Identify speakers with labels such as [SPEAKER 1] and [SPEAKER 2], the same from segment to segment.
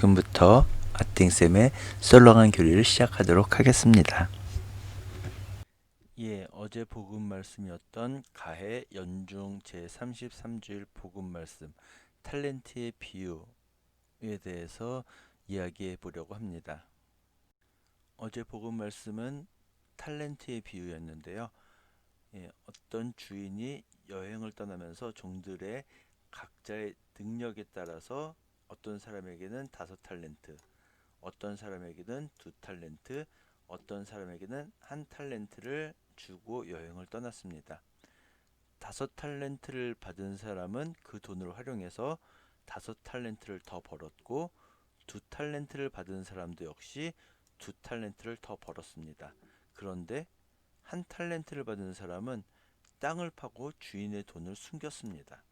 [SPEAKER 1] 지금부터 아팅쌤의 썰렁한 교리를 시작하도록 하겠습니다. 예, 어제 복음 말씀이었던 가해 연중 제 33주일 복음 말씀 탤런트의 비유에 대해서 이야기해 보려고 합니다. 어제 복음 말씀은 탤런트의 비유였는데요. 예, 어떤 주인이 여행을 떠나면서 종들의 각자의 능력에 따라서 어떤 사람에게는 다섯 탈렌트, 어떤 사람에게는 두 탈렌트, 어떤 사람에게는 한 탈렌트를 주고 여행을 떠났습니다. 다섯 탈렌트를 받은 사람은 그 돈을 활용해서 다섯 탈렌트를 더 벌었고 두 탈렌트를 받은 사람도 역시 두 탈렌트를 더 벌었습니다. 그런데 한 탈렌트를 받은 사람은 땅을 파고 주인의 돈을 숨겼습니다.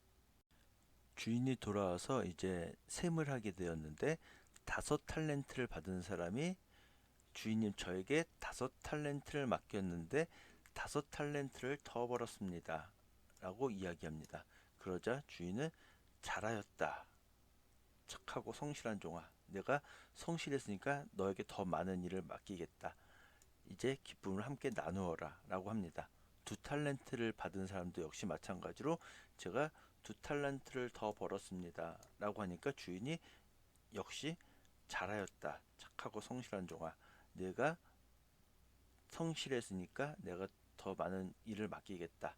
[SPEAKER 1] 주인이 돌아와서 이제 셈을 하게 되었는데 다섯 탈렌트를 받은 사람이 주인님 저에게 다섯 탈렌트를 맡겼는데 다섯 탈렌트를 더 벌었습니다. 라고 이야기합니다. 그러자 주인은 잘하였다. 착하고 성실한 종아. 내가 성실했으니까 너에게 더 많은 일을 맡기겠다. 이제 기쁨을 함께 나누어라. 라고 합니다. 두 탈렌트를 받은 사람도 역시 마찬가지로 제가 두 탈란트를 더 벌었습니다. 라고 하니까 주인이 역시 잘하였다. 착하고 성실한 종아. 내가 성실했으니까 내가 더 많은 일을 맡기겠다.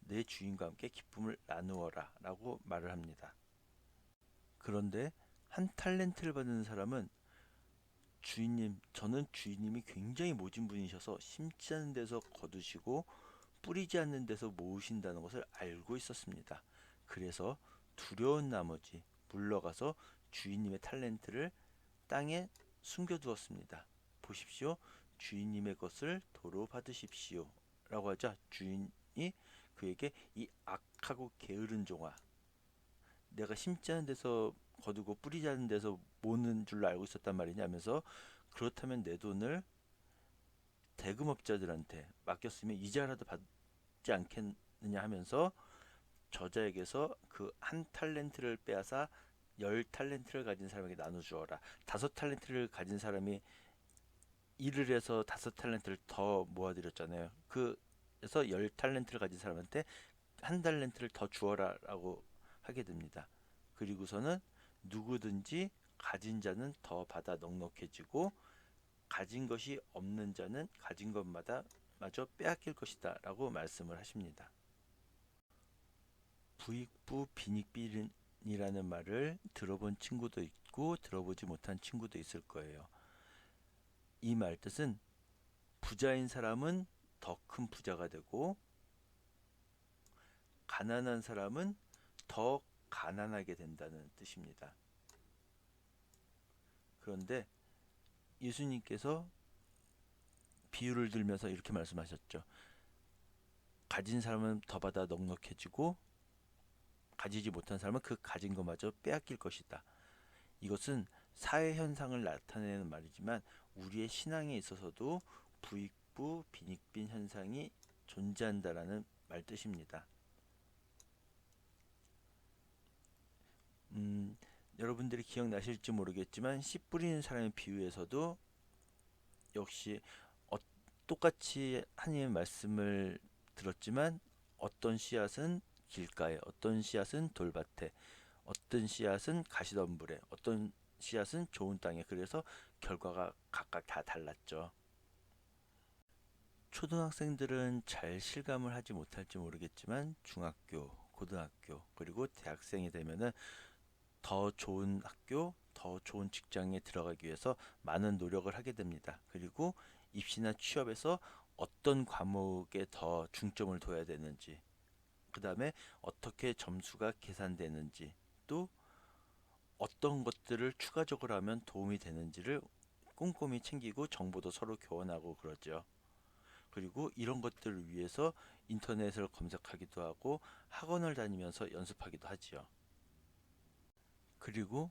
[SPEAKER 1] 내 주인과 함께 기쁨을 나누어라. 라고 말을 합니다. 그런데 한 탈렌트를 받는 사람은 주인님, 저는 주인님이 굉장히 모진 분이셔서 심지 않은 데서 거두시고 뿌리지 않는 데서 모으신다는 것을 알고 있었습니다. 그래서 두려운 나머지 물러가서 주인님의 탤런트를 땅에 숨겨두었습니다. 보십시오. 주인님의 것을 도로 받으십시오. 라고 하자 주인이 그에게 이 악하고 게으른 종아 내가 심지 않은 데서 거두고 뿌리지 않은 데서 모는 줄로 알고 있었단 말이냐 하면서 그렇다면 내 돈을 대금업자들한테 맡겼으면 이자라도 받지 않겠느냐 하면서 저자에게서 그 한 탈렌트를 빼앗아 열 탈렌트를 가진 사람에게 나눠 주어라. 다섯 탈렌트를 가진 사람이 일을 해서 다섯 탈렌트를 더 모아드렸잖아요. 그래서 열 탈렌트를 가진 사람한테 한 탈렌트를 더 주어라라고 하게 됩니다. 그리고서는 누구든지 가진 자는 더 받아 넉넉해지고 가진 것이 없는 자는 가진 것마다 마저 빼앗길 것이다라고 말씀을 하십니다. 부익부 빈익빈이라는 말을 들어본 친구도 있고 들어보지 못한 친구도 있을 거예요. 이 말 뜻은 부자인 사람은 더 큰 부자가 되고 가난한 사람은 더 가난하게 된다는 뜻입니다. 그런데 예수님께서 비유를 들면서 이렇게 말씀하셨죠. 가진 사람은 더 받아 넉넉해지고 가지지 못한 사람은 그 가진 것마저 빼앗길 것이다. 이것은 사회 현상을 나타내는 말이지만 우리의 신앙에 있어서도 부익부 빈익빈 현상이 존재한다라는 말 뜻입니다. 음, 여러분들이 기억나실지 모르겠지만 씨 뿌리는 사람의 비유에서도 역시 어, 똑같이 하나님의 말씀을 들었지만 어떤 씨앗은 길가에, 어떤 씨앗은 돌밭에, 어떤 씨앗은 가시덤불에, 어떤 씨앗은 좋은 땅에. 그래서 결과가 각각 다 달랐죠. 초등학생들은 잘 실감을 하지 못할지 모르겠지만 중학교, 고등학교, 그리고 대학생이 되면은 더 좋은 학교, 더 좋은 직장에 들어가기 위해서 많은 노력을 하게 됩니다. 그리고 입시나 취업에서 어떤 과목에 더 중점을 둬야 되는지, 그 다음에 어떻게 점수가 계산되는지 또 어떤 것들을 추가적으로 하면 도움이 되는지를 꼼꼼히 챙기고 정보도 서로 교환하고 그러죠. 그리고 이런 것들을 위해서 인터넷을 검색하기도 하고 학원을 다니면서 연습하기도 하지요. 그리고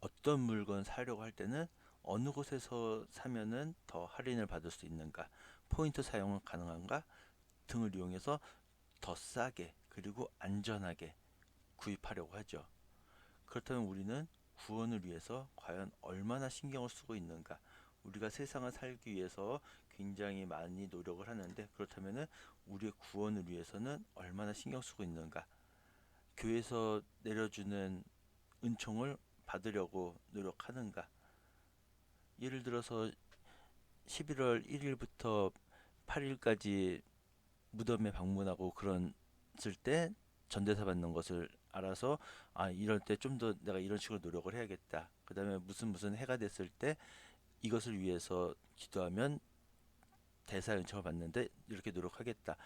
[SPEAKER 1] 어떤 물건 사려고 할 때는 어느 곳에서 사면은 더 할인을 받을 수 있는가, 포인트 사용은 가능한가 등을 이용해서 더 싸게 그리고 안전하게 구입하려고 하죠. 그렇다면 우리는 구원을 위해서 과연 얼마나 신경을 쓰고 있는가? 우리가 세상을 살기 위해서 굉장히 많이 노력을 하는데 그렇다면은 우리의 구원을 위해서는 얼마나 신경 쓰고 있는가? 교회에서 내려주는 은총을 받으려고 노력하는가? 예를 들어서 11월 1일부터 8일까지 무덤에 방문하고 그 랬을 때 전대사 받는 것을 알아서 아 이럴 때 좀 더 내가 이런 식으로 노력을 해야겠다. 그다음에 무슨 무슨 해가 됐을 때 이것을 위해서 기도하면 대사 연청을 받는데 이렇게 노력하겠다.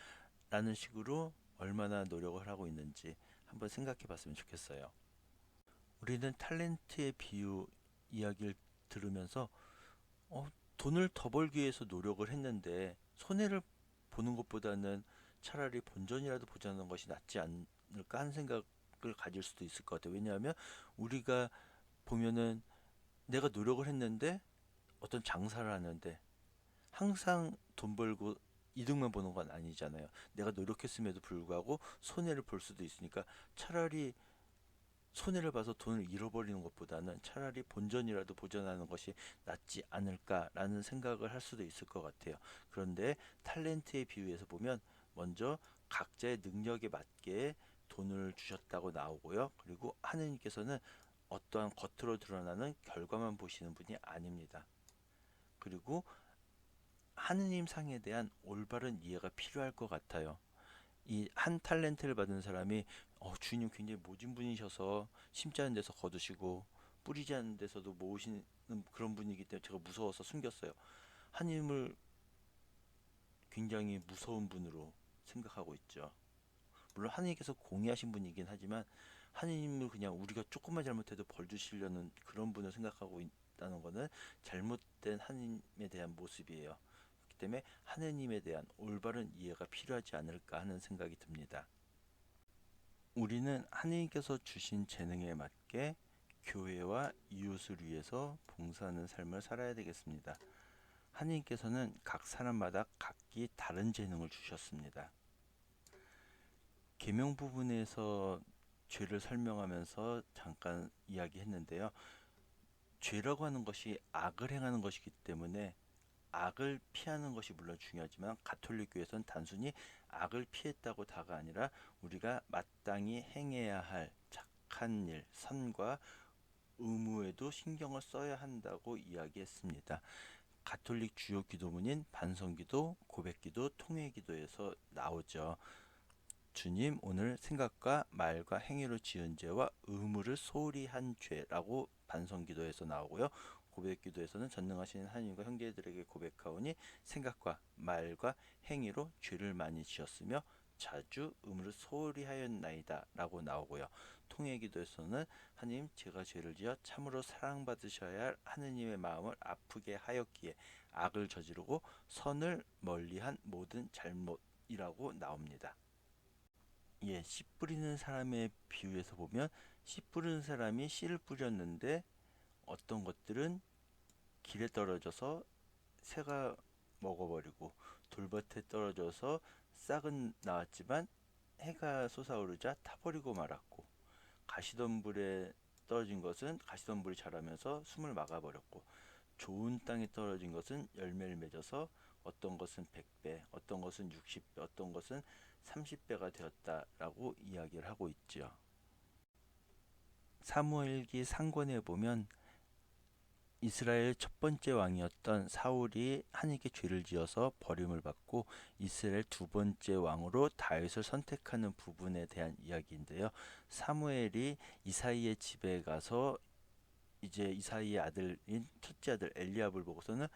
[SPEAKER 1] 라는 식으로 얼마나 노력을 하고 있는지 한번 생각해 봤으면 좋겠어요. 우리는 탤런트의 비유 이야기를 들으면서 어, 돈을 더 벌기 위해서 노력을 했는데 손해를 보는 것보다는 차라리 본전이라도 보자는 것이 낫지 않을까 하는 생각을 가질 수도 있을 것 같아요. 왜냐하면 우리가 보면은 내가 노력을 했는데 어떤 장사를 하는데 항상 돈 벌고 이득만 보는 건 아니잖아요. 내가 노력했음에도 불구하고 손해를 볼 수도 있으니까 차라리 손해를 봐서 돈을 잃어버리는 것보다는 차라리 본전이라도 보전하는 것이 낫지 않을까라는 생각을 할 수도 있을 것 같아요. 그런데 탤런트의 비유에서 보면 먼저 각자의 능력에 맞게 돈을 주셨다고 나오고요. 그리고 하느님께서는 어떠한 겉으로 드러나는 결과만 보시는 분이 아닙니다. 그리고 하느님 상에 대한 올바른 이해가 필요할 것 같아요. 이 한 탤런트를 받은 사람이 어, 주님 굉장히 모진 분이셔서 심지 않은 데서 거두시고 뿌리지 않은 데서도 모으시는 그런 분이기 때문에 제가 무서워서 숨겼어요. 하느님을 굉장히 무서운 분으로 생각하고 있죠. 물론 하느님께서 공의하신 분이긴 하지만 하느님을 그냥 우리가 조금만 잘못해도 벌 주시려는 그런 분을 생각하고 있다는 것은 잘못된 하느님에 대한 모습이에요. 그렇기 때문에 하느님에 대한 올바른 이해가 필요하지 않을까 하는 생각이 듭니다. 우리는 하느님께서 주신 재능에 맞게 교회와 이웃을 위해서 봉사하는 삶을 살아야 되겠습니다. 하느님께서는 각 사람마다 각기 다른 재능을 주셨습니다. 계명 부분에서 죄를 설명하면서 잠깐 이야기했는데요. 죄라고 하는 것이 악을 행하는 것이기 때문에 악을 피하는 것이 물론 중요하지만 가톨릭 교회에서는 단순히 악을 피했다고 다가 아니라 우리가 마땅히 행해야 할 착한 일, 선과 의무에도 신경을 써야 한다고 이야기했습니다. 가톨릭 주요 기도문인 반성기도, 고백기도, 통회기도에서 나오죠. 주님 오늘 생각과 말과 행위로 지은 죄와 의무를 소홀히 한 죄라고 반성기도에서 나오고요. 고백기도에서는 전능하신 하나님과 형제들에게 고백하오니 생각과 말과 행위로 죄를 많이 지었으며 자주 의무를 소홀히 하였나이다 라고 나오고요. 통회기도에서는 하나님 제가 죄를 지어 참으로 사랑받으셔야 할 하느님의 마음을 아프게 하였기에 악을 저지르고 선을 멀리한 모든 잘못이라고 나옵니다. 예, 씨 뿌리는 사람의 비유에서 보면 씨 뿌리는 사람이 씨를 뿌렸는데 어떤 것들은 길에 떨어져서 새가 먹어버리고 돌밭에 떨어져서 싹은 나왔지만 해가 솟아오르자 타버리고 말았고 가시덤불에 떨어진 것은 가시덤불이 자라면서 숨을 막아버렸고 좋은 땅에 떨어진 것은 열매를 맺어서 어떤 것은 100배, 어떤 것은 60배, 어떤 것은 30배가 되었다라고 이야기를 하고 있죠. 사무엘기 상권에 보면 이스라엘 첫 번째 왕이었던 사울이 하나님께 죄를 지어서 버림을 받고 이스라엘 두 번째 왕으로 다윗을 선택하는 부분에 대한 이야기인데요. 사무엘이 이사이의 집에 가서 이제 이사이의 아들인 첫째 아들 엘리압을 보고서는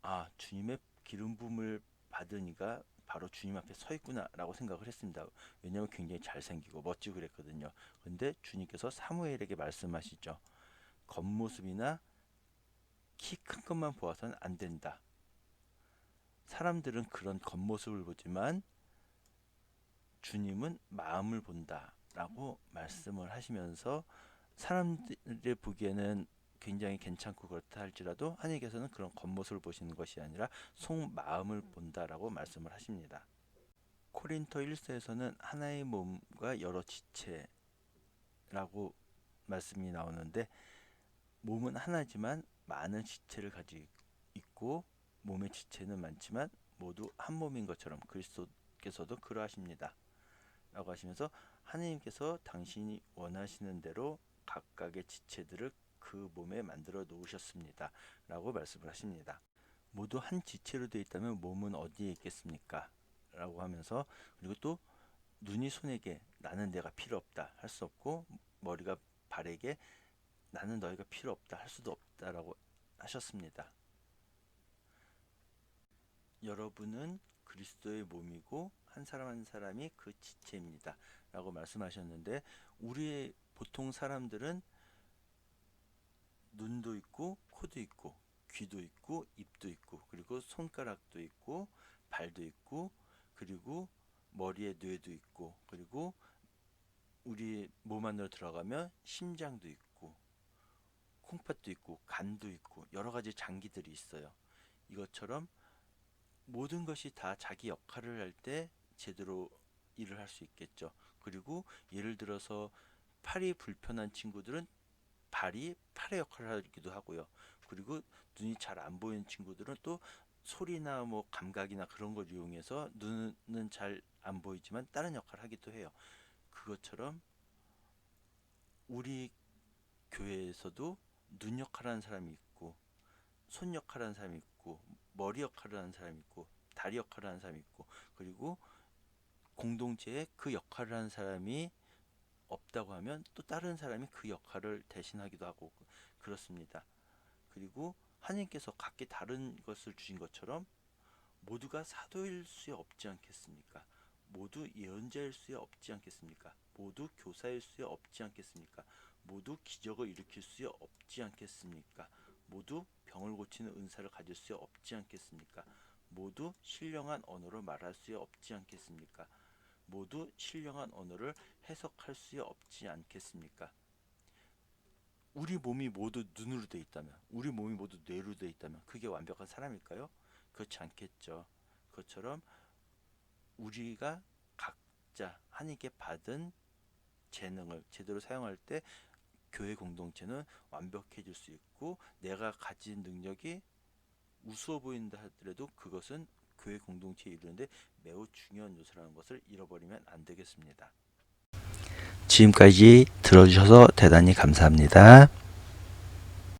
[SPEAKER 1] 아 주님의 기름 부음을 받으니까 바로 주님 앞에 서 있구나라고 생각을 했습니다. 왜냐하면 굉장히 잘생기고 멋지고 그랬거든요. 근데 주님께서 사무엘에게 말씀하시죠. 겉모습이나 키 큰 것만 보아서는 안 된다. 사람들은 그런 겉모습을 보지만 주님은 마음을 본다라고 말씀을 하시면서 사람들이 보기에는 굉장히 괜찮고 그렇다 할지라도 하나님께서는 그런 겉모습을 보시는 것이 아니라 속마음을 본다라고 말씀을 하십니다. 코린토 1서에서는 하나의 몸과 여러 지체라고 말씀이 나오는데 몸은 하나지만 많은 지체를 가지고 있고 몸의 지체는 많지만 모두 한 몸인 것처럼 그리스도께서도 그러하십니다. 라고 하시면서 하나님께서 당신이 원하시는 대로 각각의 지체들을 그 몸에 만들어 놓으셨습니다. 라고 말씀을 하십니다. 모두 한 지체로 되어 있다면 몸은 어디에 있겠습니까? 라고 하면서 그리고 또 눈이 손에게 나는 내가 필요 없다 할 수 없고 머리가 발에게 나는 너희가 필요 없다 할 수도 없다 라고 하셨습니다. 여러분은 그리스도의 몸이고 한 사람 한 사람이 그 지체입니다. 라고 말씀하셨는데 우리 보통 사람들은 눈도 있고 코도 있고 귀도 있고 입도 있고 그리고 손가락도 있고 발도 있고 그리고 머리에 뇌도 있고 그리고 우리 몸 안으로 들어가면 심장도 있고 콩팥도 있고 간도 있고 여러 가지 장기들이 있어요. 이것처럼 모든 것이 다 자기 역할을 할 때 제대로 일을 할 수 있겠죠. 그리고 예를 들어서 팔이 불편한 친구들은 발이 팔의 역할을 하기도 하고요. 그리고 눈이 잘 안 보이는 친구들은 또 소리나 뭐 감각이나 그런 걸 이용해서 눈은 잘 안 보이지만 다른 역할을 하기도 해요. 그것처럼 우리 교회에서도 눈 역할을 하는 사람이 있고 손 역할을 하는 사람이 있고 머리 역할을 하는 사람이 있고 다리 역할을 하는 사람이 있고 그리고 공동체에 그 역할을 하는 사람이 없다고 하면 또 다른 사람이 그 역할을 대신하기도 하고 그렇습니다. 그리고 하나님께서 각기 다른 것을 주신 것처럼 모두가 사도일 수야 없지 않겠습니까? 모두 예언자일 수야 없지 않겠습니까? 모두 교사일 수야 없지 않겠습니까? 모두 기적을 일으킬 수야 없지 않겠습니까? 모두 병을 고치는 은사를 가질 수 없지 않겠습니까? 모두 신령한 언어로 말할 수 없지 않겠습니까? 모두 신령한 언어를 해석할 수 없지 않겠습니까? 우리 몸이 모두 눈으로 돼 있다면, 우리 몸이 모두 뇌로 돼 있다면 그게 완벽한 사람일까요? 그렇지 않겠죠. 그것처럼 우리가 각자 하나님께 받은 재능을 제대로 사용할 때 교회 공동체는 완벽해질 수 있고 내가 가진 능력이 우스워 보인다 하더라도 그것은 교회 공동체에 이르는데 매우 중요한 요소라는 것을 잃어버리면 안 되겠습니다. 지금까지 들어주셔서 대단히 감사합니다.